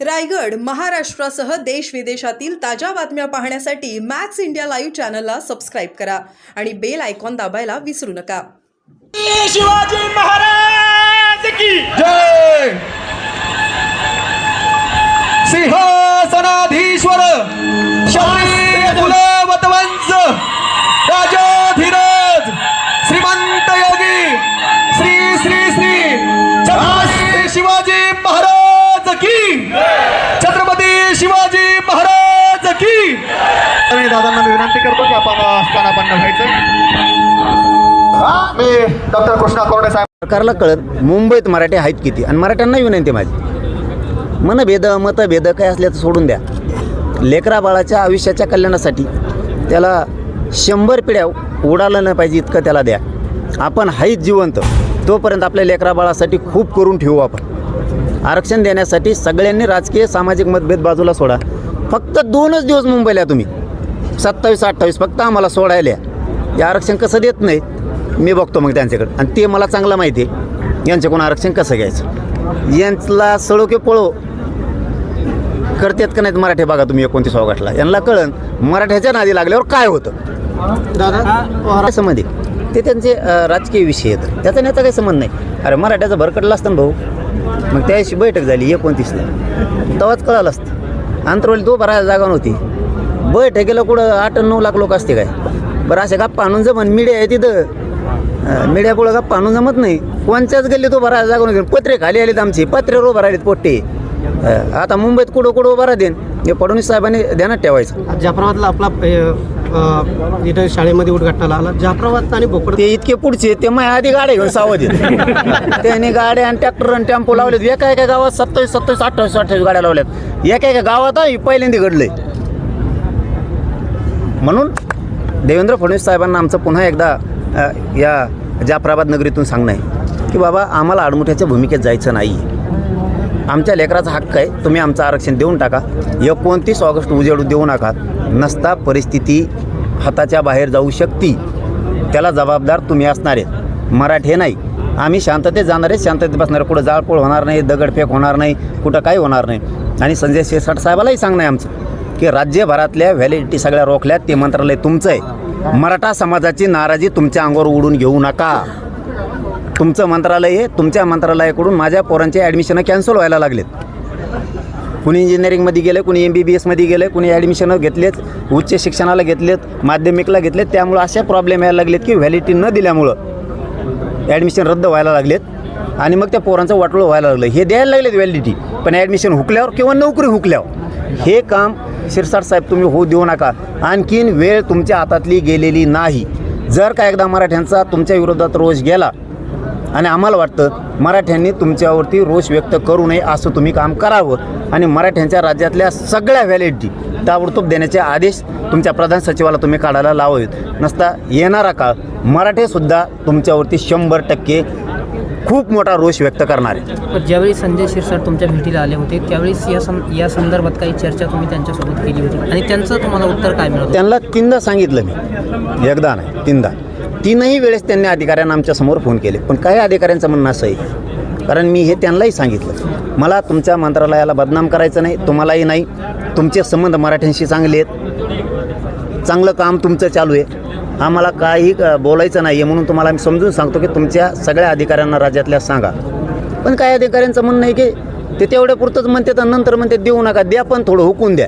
रायगड महाराष्ट्रासह देश विदेशातील ताज्या बातम्या पाहण्यासाठी मॅक्स इंडिया लाईव्ह चॅनलला सबस्क्राईब करा आणि बेल आयकॉन दाबायला विसरू नका. शिवाजी महाराज की जय! सिंहासनाधीश्वर दादांना मी विनंती करतो की आपण स्थानापन्न व्हायचं. मी डॉक्टर कृष्णा कोरडे साहेब सरकारला कळत मुंबईत मराठी आहेत किती? आणि मराठ्यांना विनंती माझी. मनभेद मतभेद काय असल्याचं सोडून द्या. लेकरा बाळाच्या आयुष्याच्या कल्याणासाठी त्याला शंभर पिढ्या उडालं नाही पाहिजे इतकं त्याला द्या. आपण हाईत जिवंत. तोपर्यंत आपल्या लेकरा बाळासाठी खूप करून ठेवू आपण. आरक्षण देण्यासाठी सगळ्यांनी राजकीय सामाजिक मतभेद बाजूला सोडा. फक्त दोनच दिवस मुंबईला तुम्ही. सत्तावीस अठ्ठावीस फक्त आम्हाला सोडायला या. हे आरक्षण कसं देत नाहीत? मी बघतो मग त्यांच्याकडे. आणि ते मला चांगलं माहिती आहे. यांच्याकडून आरक्षण कसं घ्यायचं? यांचला सळो की पळो? करतात का नाहीत मराठी? बघा तुम्ही एकोणतीस ऑगस्टला यांना कळन मराठ्याच्या नादी लागल्यावर काय होतं? दादा ते त्यांचे राजकीय विषय आहेत. त्याचा त्याचा काही संबंध नाही. अरे मराठ्याचा भरकडला असतं ना भाऊ. मग त्याशी बैठक झाली एकोणतीसला. तेव्हाच कळालं असतं. अंतरवली तो भरायला जागा नव्हती. बैठकीला कुठं आठ नऊ लाख लोक असते काय? बरं अशा गप्पा आणून जमन. मीडिया आहे तिथं. मीडिया पुढं गप्पा आणून जमत नाही. कोणत्याच गल्ली तो भरायला जागा नव्हती पत्रे खाली आलेत आमची. पत्रे उभं राहिलेत पोट्टे. आता मुंबईत कुठं कुठं उभा देन हे फडणवीस साहेबांनी ध्यानात ठेवायचं. जाफराबादला आपला इथं शाळेमध्ये उद्घाटनाला आला. जाफराबाद आणि बोकड ते इतके पुढचे ते मग आधी गाड्या घेऊन सावध. त्यांनी गाड्या आणि ट्रॅक्टर आणि टेम्पो लावलेत. एका एका गावात सत्तावीस सत्तावीस अठ्ठावीस अठ्ठावीस गाड्या लावल्यात. एका एका गावात पहिल्यांदा घडलंय. म्हणून देवेंद्र फडणवीस साहेबांना आमचं पुन्हा एकदा या जाफराबाद नगरीतून सांगणं आहे की बाबा आम्हाला आडमुठ्याच्या भूमिकेत जायचं नाही. आमच्या लेकराचा हक्क आहे तुम्ही आमचं आरक्षण देऊन टाका. एकोणतीस ऑगस्ट उजेडू देऊ नका. नसता परिस्थिती हाताच्या बाहेर जाऊ शकती. त्याला जबाबदार तुम्ही असणार आहेत. मराठे नाही. आम्ही शांततेत जाणार आहेत शांततेत बसणार कुठं जाळपोळ होणार नाही दगडफेक होणार नाही कुठं काही होणार नाही. आणि संजय शिरसाट साहेबालाही सांगणं आहे आमचं. की राज्यभरातल्या व्हॅलिडिटी सगळ्या रोखल्यात ते मंत्रालय तुमचं आहे मराठा समाजाची नाराजी तुमच्या अंगावर उडून घेऊ नका. तुमचं मंत्रालय आहे तुमच्या मंत्रालयाकडून माझ्या पोरांचे ॲडमिशनं कॅन्सल व्हायला लागलेत. कुणी इंजिनिअरिंगमध्ये गेलं कुणी एम बी बी एसमध्ये गेले कुणी ॲडमिशनं घेतलेत उच्च शिक्षणाला घेतलेत माध्यमिकला घेतलेत त्यामुळं अशा प्रॉब्लेम यायला लागलेत की व्हॅलिडिटी न दिल्यामुळं ॲडमिशन रद्द व्हायला लागलेत आणि मग त्या पोरांचं वाटोळं व्हायला लागलं. हे द्यायला लागलेत व्हॅलिडिटी पण ॲडमिशन हुकल्यावर किंवा नोकरी हुकल्यावर हे काम शिरसाट साहेब तुम्ही होऊ देऊ नका. आणखीन वेळ तुमच्या हातातली गेलेली नाही. जर का एकदा मराठ्यांचा तुमच्या विरोधात रोष गेला आणि आम्हाला वाटतं मराठ्यांनी तुमच्यावरती रोष व्यक्त करू नये असं तुम्ही काम करावं आणि मराठ्यांच्या राज्यातल्या सगळ्या व्हॅलिडिटी ताबडतोब देण्याचे आदेश तुमच्या प्रधान सचिवाला तुम्ही काढायला लावावेत नसता येणारा काळ मराठेसुद्धा तुमच्यावरती शंभर टक्के खूप मोठा रोष व्यक्त करणार आहे. पण ज्यावेळी संजय शिरसाट तुमच्या भेटीला आले होते त्यावेळेस या सं या संदर्भात काही चर्चा तुम्ही त्यांच्यासोबत केली होती. आणि त्यांचं तुम्हाला उत्तर काय मिळतं त्यांना तीनदा सांगितलं मी. एकदा नाही तीनदा. तीनही वेळेस त्यांनी अधिकाऱ्यांना आमच्यासमोर फोन केले. पण काही अधिकाऱ्यांचं म्हणणं असं आहे कारण मी हे त्यांनाही सांगितलं. मला तुमच्या मंत्रालयाला बदनाम करायचं नाही तुम्हालाही नाही. तुमचे संबंध मराठ्यांशी चांगले आहेत. चांगलं काम तुमचं चालू आहे. आम्हाला काही बोलायचं नाही आहे म्हणून तुम्हाला आम्ही समजून सांगतो की तुमच्या सगळ्या अधिकाऱ्यांना राज्यातल्या सांगा. पण काही अधिकाऱ्यांचं म्हणणं आहे की ते तेवढ्या पुरतंच म्हणते तर नंतर म्हणते देऊ नका द्या पण थोडं हुकून द्या.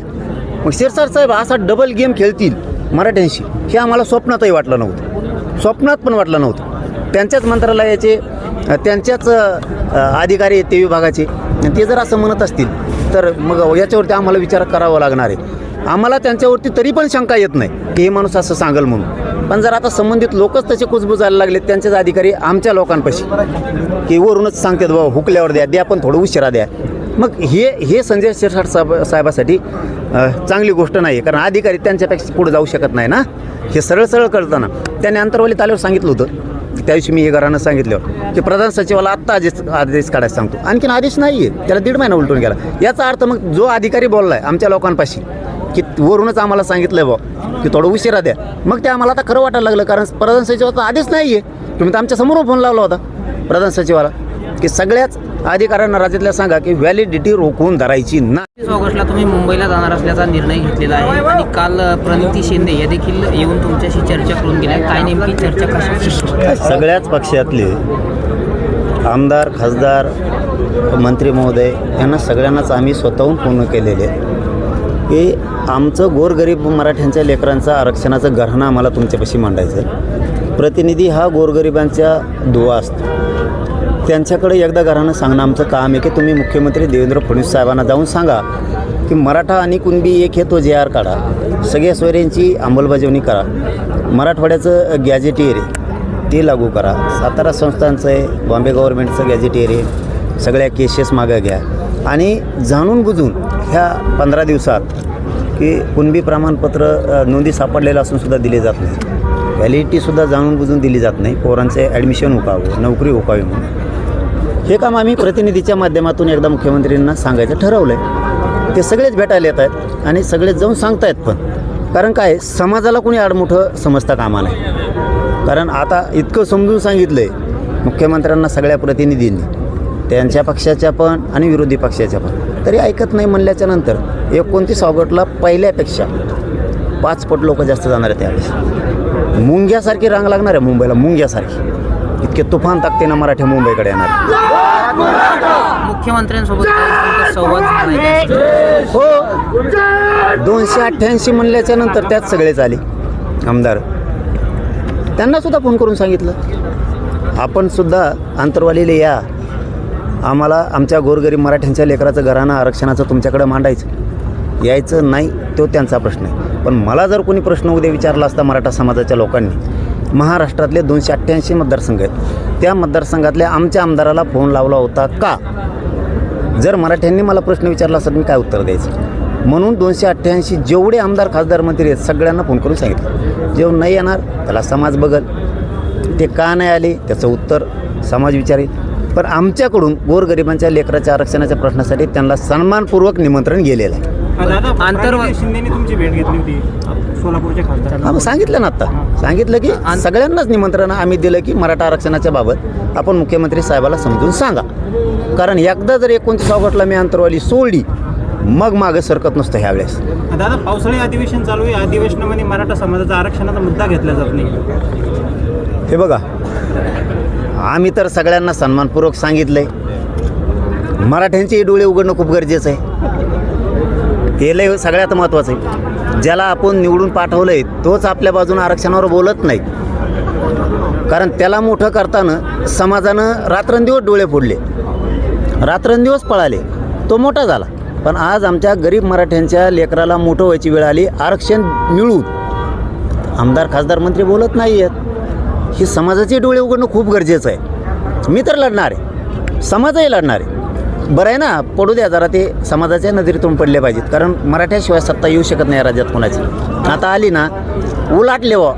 मग शिरसाट साहेब असा डबल गेम खेळतील मराठ्यांशी हे आम्हाला स्वप्नातही वाटलं नव्हतं. स्वप्नात पण वाटलं नव्हतं. त्यांच्याच मंत्रालयाचे त्यांच्याच अधिकारी आहेत ते विभागाचे. ते जर असं म्हणत असतील तर मग याच्यावरती आम्हाला विचार करावा लागणार आहे. आम्हाला त्यांच्यावरती तरी पण शंका येत नाही की हे माणूस असं सांगेल म्हणून. पण जर आता संबंधित लोकच तसे कुजबुजायला लागले त्यांचेच अधिकारी आमच्या लोकांपाशी. की वरूनच सांगतात बाबा हुकल्यावर द्या द्या पण थोडं उशिरा द्या. मग हे हे संजय शिरसाट साहेब साहेबासाठी चांगली गोष्ट नाही कारण अधिकारी त्यांच्यापेक्षा पुढे जाऊ शकत नाही ना. हे सरळ सरळ कळताना त्याने अंतरवलीत आल्यावर सांगितलं होतं. त्या दिवशी मी हे घरानं सांगितलं की प्रधान सचिवाला आत्ता आदेश आदेश काढायला सांगतो. आणखीन आदेश नाही आहे त्याला दीड महिना उलटून गेला. याचा अर्थ मग जो अधिकारी बोलला आहे आमच्या लोकांपाशी की वरूनच आम्हाला सांगितलं आहे बा की थोडं उशिरा द्या. मग ते आम्हाला आता खरं वाटायला लागलं कारण प्रधान सचिवाचा आदेश नाही आहे तुम्ही तर आमच्यासमोर फोन लावला होता प्रधान सचिवाला की सगळ्याच अधिकाऱ्यांना राज्यातल्या सांगा की व्हॅलिडिटी रोखून धरायची ना. तीस ऑगस्टला तुम्ही मुंबईला जाणार असल्याचा निर्णय घेतलेला आहे. आणि काल प्रणिती शिंदे या देखील येऊन तुमच्याशी चर्चा करून गेल्या. काय नेमकी चर्चा कशा सगळ्याच पक्षातले आमदार खासदार मंत्री महोदय यांना सगळ्यांनाच आम्ही स्वतःहून पूर्ण केलेले. आहे की आमचं गोरगरीब मराठ्यांच्या लेकरांचा आरक्षणाचं गरहाणं आम्हाला तुमच्यापाशी मांडायचं आहे. प्रतिनिधी हा गोरगरिबांच्या दुवा असतो. त्यांच्याकडे एकदा घरानं सांगणं आमचं काम आहे की तुम्ही मुख्यमंत्री देवेंद्र फडणवीस साहेबांना जाऊन सांगा की मराठा आणि कुणबी एक हे तो जे आर काढा. सगळ्या सोयऱ्यांची अंमलबजावणी करा. मराठवाड्याचं गॅजेटियर आहे ते लागू करा. सातारा संस्थांचं आहे बॉम्बे गव्हर्नमेंटचं गॅजेटियर आहे सगळ्या केसेस मागं घ्या. आणि जाणून बुजून ह्या पंधरा दिवसात की कुणबी प्रमाणपत्र नोंदी सापडलेलं असूनसुद्धा दिले जात नाही. व्हॅलिडिटीसुद्धा जाणून बुजून दिली जात नाही. पोरांचे ॲडमिशन हुकावं नोकरी हुकावी म्हणून. हे काम आम्ही प्रतिनिधीच्या माध्यमातून एकदा मुख्यमंत्र्यांना सांगायचं ठरवलं आहे ते सगळेच भेटायला येत आहेत आणि सगळेच जाऊन सांगतायत पण. कारण काय समाजाला कोणी आडमुठं समजता कामा नाही कारण आता इतकं समजून सांगितलं आहे मुख्यमंत्र्यांना सगळ्या प्रतिनिधींनी. त्यांच्या पक्षाच्या पण आणि विरोधी पक्षाच्या पण. तरी ऐकत नाही म्हणल्याच्या नंतर एकोणतीस ऑगस्टला पहिल्यापेक्षा पाच पट लोक जास्त जाणार आहेत त्यावेळेस. मुंग्यासारखी रांग लागणार आहे मुंबईला मुंग्यासारखी. इतके तुफान ताकदीनं मराठी मुंबईकडे येणार आहे. मुख्यमंत्र्यांसोबत आहे? हो. दोनशे अठ्ठ्याऐंशी म्हणल्याच्या नंतर त्यात सगळेच आले आमदार. त्यांना सुद्धा फोन करून सांगितलं. आपण सुद्धा आंतरवालीला या. आम्हाला आमच्या गोरगरीब मराठ्यांच्या लेकराचं घराणं आरक्षणाचं तुमच्याकडे मांडायचं. यायचं नाही तो त्यांचा प्रश्न आहे. पण मला जर कोणी प्रश्न उद्या विचारला असता मराठा समाजाच्या लोकांनी महाराष्ट्रातले दोनशे अठ्ठ्याऐंशी मतदारसंघ आहेत. त्या मतदारसंघातल्या आमच्या आमदाराला फोन लावला होता का? जर मराठ्यांनी मला प्रश्न विचारला असता मी काय उत्तर द्यायचं? म्हणून दोनशे अठ्ठ्याऐंशी जेवढे आमदार खासदार मंत्री आहेत सगळ्यांना फोन करून सांगितलं. जेव्हा नाही येणार त्याला समाज बघल. ते का नाही आले? त्याचं उत्तर समाज विचारेल. पण आमच्याकडून गोरगरिबांच्या लेकराच्या आरक्षणाच्या प्रश्नासाठी त्यांना सन्मानपूर्वक निमंत्रण गेलेलं आहे. शिंदेनी तुमची भेट घेतली होती सोलापूरच्या खासदार मग सांगितलं ना आता. सांगितलं की सगळ्यांनाच निमंत्रण आम्ही दिलं की मराठा आरक्षणाच्या बाबत आपण मुख्यमंत्री साहेबाला समजून सांगा. कारण एकदा जर एकोणतीस ऑगस्टला मी अंतरवाली सोडली मग मागं सरकत नसतं ह्यावेळेस. दादा पावसाळी अधिवेशन चालू आहे. अधिवेशनामध्ये मराठा समाजाचा आरक्षणाचा मुद्दा घेतला जात नाही. हे बघा. आम्ही तर सगळ्यांना सन्मानपूर्वक सांगितलंय. मराठ्यांचेही डोळे उघडणं खूप गरजेचं आहे. हे लय सगळ्यात महत्त्वाचं आहे. ज्याला आपण निवडून पाठवलंय तोच आपल्या बाजूनं आरक्षणावर बोलत नाही कारण त्याला मोठं करताना समाजानं रात्रंदिवस डोळे फोडले. रात्रंदिवस पळाले. तो मोठा झाला. पण आज आमच्या गरीब मराठ्यांच्या लेकराला मोठं व्हायची वेळ आली. आरक्षण मिळून. आमदार खासदार मंत्री बोलत नाही आहेत ही समाजाचे डोळे उघडणं खूप गरजेचं आहे. मी तर लढणार आहे. समाजही लढणार आहे. बरं आहे ना पडू द्या जरा ते समाजाच्या नजरेतून पडले पाहिजेत. कारण मराठ्याशिवाय सत्ता येऊ शकत नाही या राज्यात कोणाची. आता आली ना उलाटले व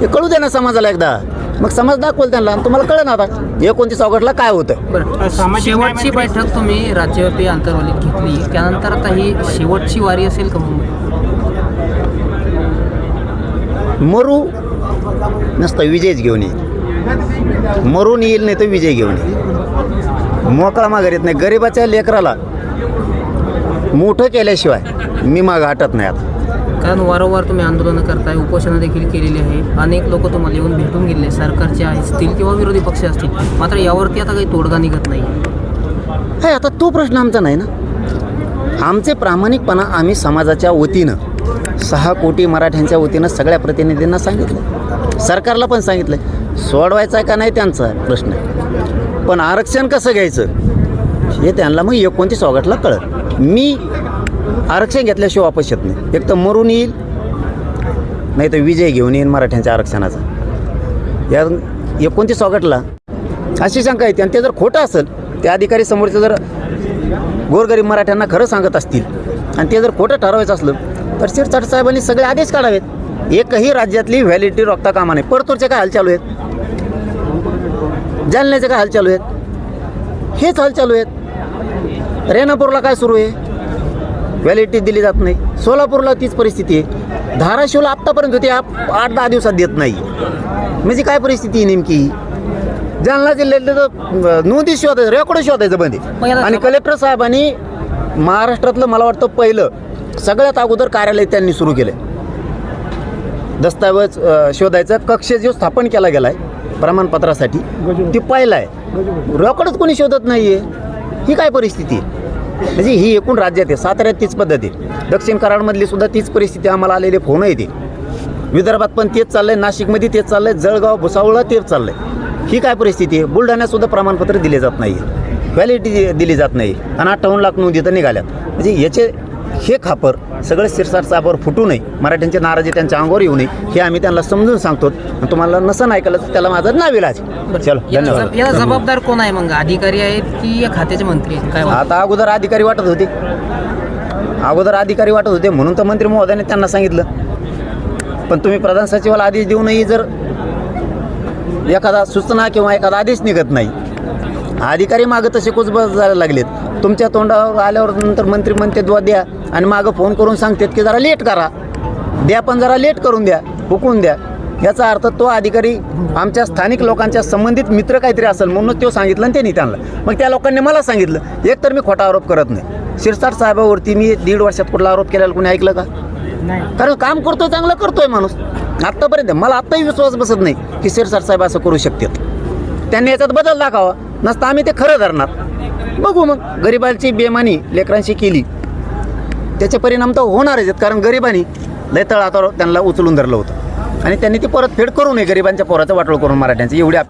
हे कळू द्या ना समाजाला एकदा. मग समाज दाखवल त्यांना आणि तुम्हाला कळलं ना आता एकोणतीस ऑगस्टला काय होतं शेवटची बैठक तुम्ही राज्यव्यापी आंतरवालीत घेतली. त्यानंतर आता ही शेवटची वारी असेल का मरू नसतं विजयच घेऊन येईल. मरून येईल नाही तर विजय घेऊन येईल. मोकळा माघार येत नाही. गरिबाच्या लेकराला मोठं केल्याशिवाय मी माग हटत नाही आता. कारण वारंवार तुम्ही आंदोलनं करताय उपोषणं देखील केलेली आहे. अनेक लोक तुम्हाला येऊन भेटून गेले. सरकारचे असतील किंवा विरोधी पक्ष असतील. मात्र यावरती आता काही तोडगा निघत नाही. हे आता तो प्रश्न आमचा नाही ना? आमचे प्रामाणिकपणा आम्ही समाजाच्या वतीनं सहा कोटी मराठ्यांच्या वतीनं सगळ्या प्रतिनिधींना सांगितलं. सरकारला पण सांगितलं सोडवायचा आहे का नाही त्यांचा प्रश्न आहे. पण आरक्षण कसं घ्यायचं? हे त्यांना मग एकोणतीस ऑगस्टला कळत मी आरक्षण घेतल्याशिवाय वापस येत नाही. एक तर मरून येईल नाही तर विजय घेऊन येईल मराठ्यांच्या आरक्षणाचा. या एकोणतीस ऑगस्टला अशी शंका येते. आणि ते जर खोटं असेल त्या अधिकारी समोरचं जर गोरगरीब मराठ्यांना खरं सांगत असतील आणि ते जर खोटं ठरवायचं असलं तर शिरसाट साहेबांनी सगळे आदेश काढावेत. एकही राज्यातली व्हॅलिडिटी रोखता कामा नाही परतूरचे काय हाल चालू आहेत? जालन्याचे काय हाल चालू आहेत? हेच हाल चालू आहेत. रेणापूरला काय सुरू आहे? व्हॅलिडिटी दिली जात नाही. सोलापूरला तीच परिस्थिती आहे. धाराशिवला आत्तापर्यंत होती आप आठ दहा दिवसात देत नाही. म्हणजे काय परिस्थिती आहे नेमकी? जालना जिल्ह्यातले तर नोंदी शोधायचं रेकॉर्ड शोधायचं बंद आणि कलेक्टर साहेबांनी महाराष्ट्रातलं मला वाटतं पहिलं सगळ्यात अगोदर कार्यालय त्यांनी सुरू केलं दस्तावेज शोधायचं कक्ष जो स्थापन केला गेला आहे प्रमाणपत्रासाठी ती पहिला आहे रेकॉर्डच कोणी शोधत नाही आहे ही काय परिस्थिती आहे? म्हणजे ही एकूण राज्यात आहे साताऱ्यात तीच पद्धत आहे. दक्षिण कराडमधली सुद्धा तीच परिस्थिती आम्हाला आलेले फोन येते. विदर्भात पण तेच चाललंय नाशिकमध्ये तेच चाललंय जळगाव भुसावळला तेच चाललंय. ही काय परिस्थिती आहे? बुलढाण्यात सुद्धा प्रमाणपत्र दिले जात नाही व्हॅलिडिटी दिली जात नाही आणि अठ्ठावन्न लाख नोंदी तर निघाल्यात. म्हणजे याचे हे खापर सगळं शिरसाट सापावर फुटू नये. मराठ्यांची नाराजी त्यांच्या अंगावर येऊ नये. हे आम्ही त्यांना समजून सांगतो. आणि तुम्हाला नसं ऐकलं तर त्याला माझं नाव इलाज चलो धन्यवाद. याला जबाबदार कोण आहे मग? अधिकारी आहेत की या खात्याचे मंत्री आहेत? काय वाटतं? आता अगोदर अधिकारी वाटत होते. अगोदर अधिकारी वाटत होते म्हणून तर मंत्री महोदयाने त्यांना सांगितलं. पण तुम्ही प्रधान सचिवाला आदेश देऊनही जर एखादा सूचना किंवा एखादा आदेश निघत नाही. अधिकारी मागं तसे कुचबस जायला लागलेत. तुमच्या तोंडावर आल्यावर नंतर मंत्री म्हणते द्वा द्या. आणि मागं फोन करून सांगतात की जरा लेट करा. द्या पण जरा लेट करून द्या हुकून द्या. याचा अर्थ तो अधिकारी आमच्या स्थानिक लोकांच्या संबंधित मित्र काहीतरी असेल म्हणून तो सांगितलं आणि त्यांनी त्यांना. मग त्या लोकांनी मला सांगितलं एक तर मी खोटा आरोप करत नाही. शिरसाट साहेबावरती मी दीड वर्षात कुठला आरोप केलेला कोणी ऐकलं का? कारण काम करतोय चांगलं करतोय माणूस. आत्तापर्यंत मला आत्ताही विश्वास बसत नाही की शिरसाट साहेब असं करू शकतात. त्यांनी याच्यात बदल दाखवा. नसता आम्ही ते खरं धरणार. बघू मग. गरिबांची बेमानी लेकरांशी केली. त्याचे परिणाम तर होणारच आहेत कारण गरिबांनी लय तळातर त्यांना उचलून धरलं होतं. आणि त्यांनी ती परतफेड करू नये गरिबांच्या पोराचं वाटोळ करून मराठ्यांचं. एवढी